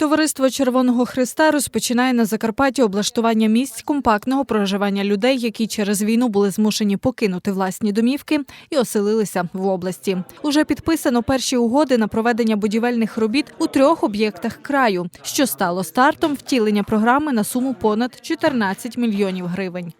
Товариство Червоного Христа розпочинає на Закарпатті облаштування місць компактного проживання людей, які через війну були змушені покинути власні домівки і оселилися в області. Уже підписано перші угоди на проведення будівельних робіт у трьох об'єктах краю, що стало стартом втілення програми на суму понад 14 мільйонів гривень.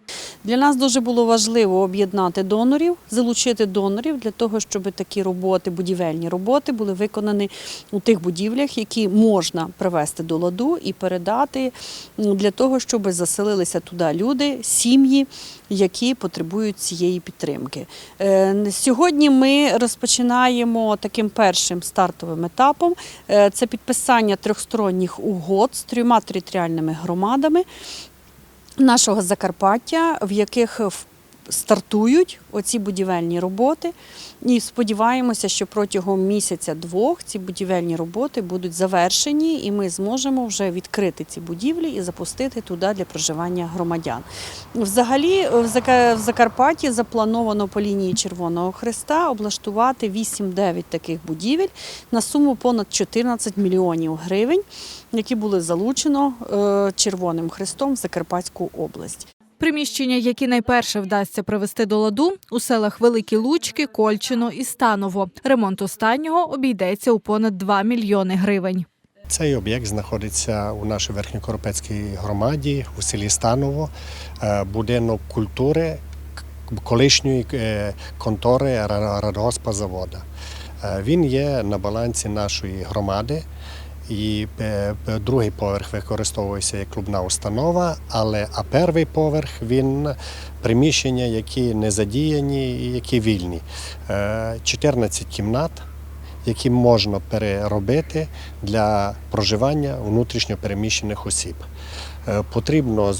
Для нас дуже було важливо об'єднати донорів, залучити донорів для того, щоб такі роботи, будівельні роботи, були виконані у тих будівлях, які можна привести до ладу і передати для того, щоб заселилися туди люди, сім'ї, які потребують цієї підтримки. Е, Сьогодні ми розпочинаємо таким першим стартовим етапом. Е, Це підписання трьохсторонніх угод з трьома територіальними громадами нашого Закарпаття, в яких стартують оці будівельні роботи. І сподіваємося, що протягом місяця-двох ці будівельні роботи будуть завершені, і ми зможемо вже відкрити ці будівлі і запустити туди для проживання громадян. Взагалі, в Зака- Закарпатті заплановано по лінії Червоного Христа облаштувати 8-9 таких будівель на суму понад 14 мільйонів гривень, які були залучено е, Червоним Христом в Закарпатську область. Приміщення, які найперше вдасться привести до ладу, у селах Великі Лучки, Кольчино і Станово. Ремонт останнього обійдеться у понад 2 мільйони гривень. Цей об'єкт знаходиться у нашій верхньокоропецькій громаді у селі Станово, Е, будинок культури колишньої е, контори Ра- радгоспа завода. Е, Він є на балансі нашої громади. І е, е, другий поверх використовується як клубна установа, але а перший поверх він приміщення, які не задіяні і які вільні. Е, 14 кімнат, які можна переробити для проживання внутрішньо переміщених осіб. Е, Потрібно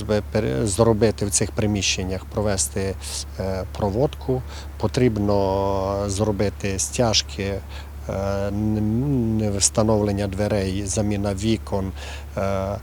зробити в цих приміщеннях, провести е, проводку, потрібно зробити стяжки, е, встановлення дверей, заміна вікон. е, е,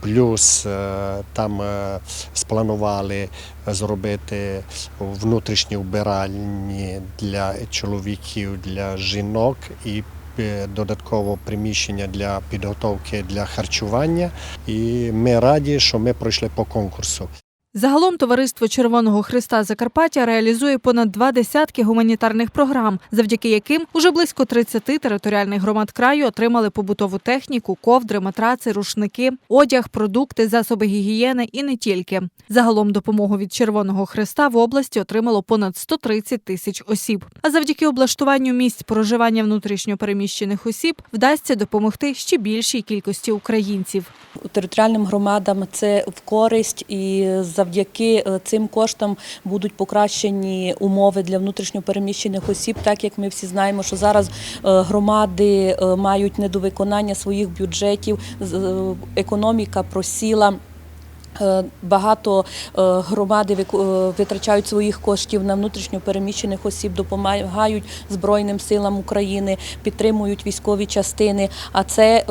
Плюс е, там е, спланували зробити внутрішні вбиральні для чоловіків, для жінок і е, додатково приміщення для підготовки для харчування. І ми раді, що ми пройшли по конкурсу. Загалом товариство Червоного Христа Закарпаття реалізує понад два десятки гуманітарних програм, завдяки яким уже близько 30 територіальних громад краю отримали побутову техніку, ковдри, матраци, рушники, одяг, продукти, засоби гігієни і не тільки. Загалом допомогу від Червоного Христа в області отримало понад 130 тисяч осіб. А завдяки облаштуванню місць проживання внутрішньо переміщених осіб вдасться допомогти ще більшій кількості українців. територіальним громадам це в користь, і завдяки е, цим коштам будуть покращені умови для внутрішньопереміщених осіб, так як ми всі знаємо, що зараз е, громади е, мають недовиконання своїх бюджетів, економіка просіла. Е, Багато е, громади е, витрачають своїх коштів на внутрішньо переміщених осіб, допомагають Збройним силам України, підтримують військові частини, а це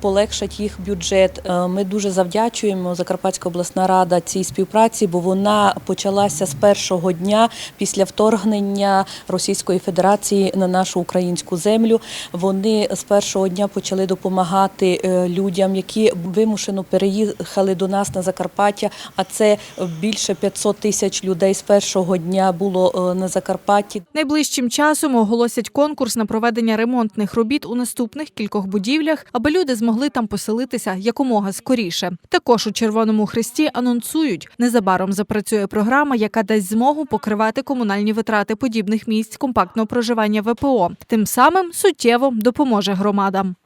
полегшить їх бюджет. Ми дуже завдячуємо Закарпатська обласна рада цій співпраці, бо вона почалася з першого дня після вторгнення Російської Федерації на нашу українську землю. Вони з першого дня почали допомагати людям, які вимушено переїхали до нас на Закарпаття. А це більше 500 тисяч людей з першого дня було е, на Закарпатті. Найближчим часом оголосять конкурс на проведення ремонтних робіт у наступних кількох будівлях, аби люди змогли там поселитися якомога скоріше. Також у Червоному Хресті анонсують, незабаром запрацює програма, яка дасть змогу покривати комунальні витрати подібних місць компактного проживання ВПО. Тим самим суттєво допоможе громадам.